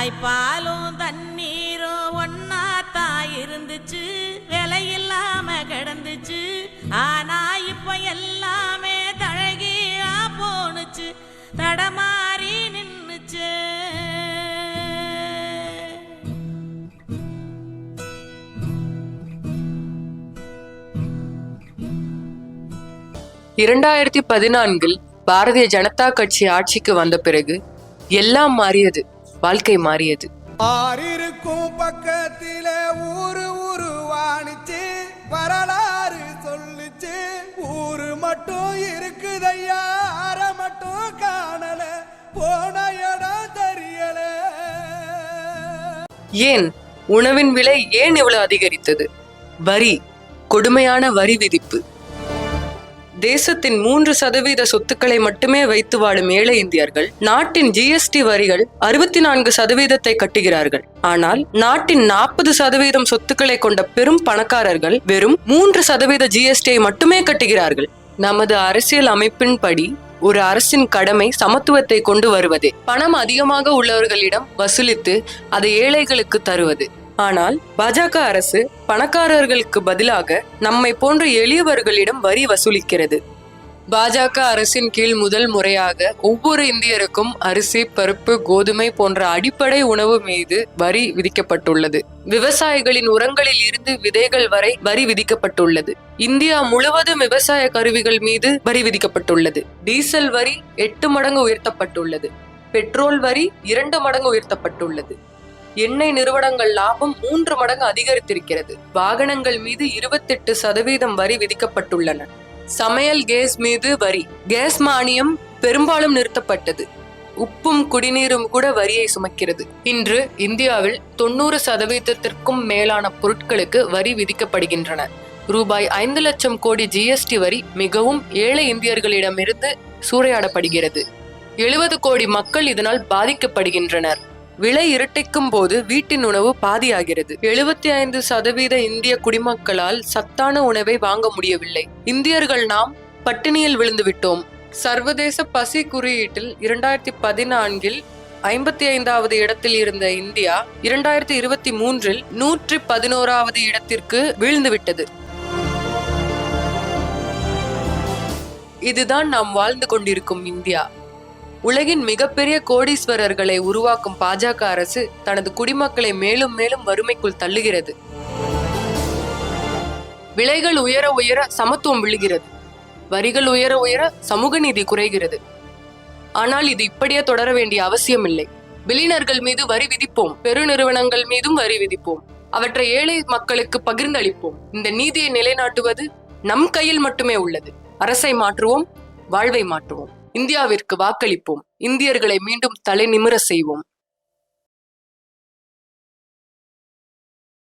தாய்ப்பாலும் தண்ணீரும் ஒன்னா தான் இருந்துச்சு. விலை இல்லாம கிடந்துச்சு. ஆனா இப்ப எல்லாமே தழகியா போனுச்சு தடமாறி நின்னுச்சு. இரண்டாயிரத்தி பதினான்கில் பாரதிய ஜனதா கட்சி ஆட்சிக்கு வந்த பிறகு எல்லாம் மாறியது. வாழ்க்கை மாறியது. ஆறிருக்கும் பக்கத்தில ஊரு உருவானுச்சு வரலாறு சொல்லுச்சு. ஊரு மட்டும் இருக்குதையா அற மட்டும் காணல போன இடம் தெரியல. ஏன்? உணவின் விலை ஏன் இவ்வளவு அதிகரித்தது? வரி கொடுமையான வரி விதிப்பு. தேசத்தின் மூன்று சதவீத சொத்துக்களை மட்டுமே வைத்து வாழும் ஏழை இந்தியர்கள் நாட்டின் ஜிஎஸ்டி வரிகள் அறுபத்தி நான்கு சதவீதத்தை கட்டுகிறார்கள். ஆனால் நாட்டின் நாற்பது சதவீதம் சொத்துக்களை கொண்ட பெரும் பணக்காரர்கள் வெறும் மூன்று சதவீத ஜிஎஸ்டியை மட்டுமே கட்டுகிறார்கள். நமது அரசியல் அமைப்பின்படி ஒரு அரசின் கடமை சமத்துவத்தை கொண்டு வருவதே. பணம் அதிகமாக உள்ளவர்களிடம் வசூலித்து அதை ஏழைகளுக்கு தருவது. ஆனால் பாஜக அரசு பணக்காரர்களுக்கு பதிலாக நம்மை போன்ற எளியவர்களிடம் வரி வசூலிக்கிறது. பாஜக அரசின் கீழ் முதல் முறையாக ஒவ்வொரு இந்தியருக்கும் அரிசி பருப்பு கோதுமை போன்ற அடிப்படை உணவு மீது வரி விதிக்கப்பட்டுள்ளது. விவசாயிகளின் உரங்களில் இருந்து விதைகள் வரை வரி விதிக்கப்பட்டுள்ளது. இந்தியா முழுவதும் விவசாய கருவிகள் மீது வரி விதிக்கப்பட்டுள்ளது. டீசல் வரி எட்டு மடங்கு உயர்த்தப்பட்டுள்ளது. பெட்ரோல் வரி இரண்டு மடங்கு உயர்த்தப்பட்டுள்ளது. எண்ணெய் நிறுவனங்கள் லாபம் மூன்று மடங்கு அதிகரித்திருக்கிறது. வாகனங்கள் மீது இருபத்தெட்டு சதவீதம் வரி விதிக்கப்பட்டுள்ளன. சமையல் கேஸ் மீது வரி. கேஸ் மானியம் பெரும்பாலும் நிறுத்தப்பட்டது. உப்பும் குடிநீரும் கூட வரியை சுமக்கிறது. இன்று இந்தியாவில் தொண்ணூறு சதவீதத்திற்கும் மேலான பொருட்களுக்கு வரி விதிக்கப்படுகின்றன. ரூபாய் ஐந்து லட்சம் கோடி ஜிஎஸ்டி வரி மிகவும் ஏழை இந்தியர்களிடமிருந்து சூறையாடப்படுகிறது. எழுபது கோடி மக்கள் இதனால் பாதிக்கப்படுகின்றனர். விலை இரட்டிக்கும் போது வீட்டின் உணவு பாதியாகிறது. எழுபத்தி ஐந்து சதவீத இந்திய குடிமக்களால் சத்தான உணவை வாங்க முடியவில்லை. இந்தியர்கள் நாம் பட்டினியில் விழுந்து விட்டோம். சர்வதேச பசி குறியீட்டில் இரண்டாயிரத்தி பதினான்கில் ஐம்பத்தி ஐந்தாவது இடத்தில் இருந்த இந்தியா இரண்டாயிரத்தி இருபத்தி மூன்றில் நூற்றி பதினோராவது இடத்திற்கு வீழ்ந்துவிட்டது இதுதான் நாம் வாழ்ந்து கொண்டிருக்கும் இந்தியா. உலகின் மிகப்பெரிய கோடீஸ்வரர்களை உருவாக்கும் பாஜக அரசு தனது குடிமக்களை மேலும் மேலும் வறுமைக்குள் தள்ளுகிறது. விலைகள் உயர உயர சமத்துவம் விழுகிறது. வரிகள் உயர உயர சமூக நீதி குறைகிறது. ஆனால் இது இப்படியே தொடர வேண்டிய அவசியமில்லை. பிலினர்கள் மீது வரி விதிப்போம். பெருநிறுவனங்கள் மீதும் வரி விதிப்போம். அவற்றை ஏழை மக்களுக்கு பகிர்ந்தளிப்போம். இந்த நீதியை நிலைநாட்டுவது நம் கையில் மட்டுமே உள்ளது. அரசை மாற்றுவோம் வாழ்வை மாற்றுவோம். இந்தியாவிற்கு வாக்களிப்போம். இந்தியர்களை மீண்டும் தலை நிமிர செய்வோம்.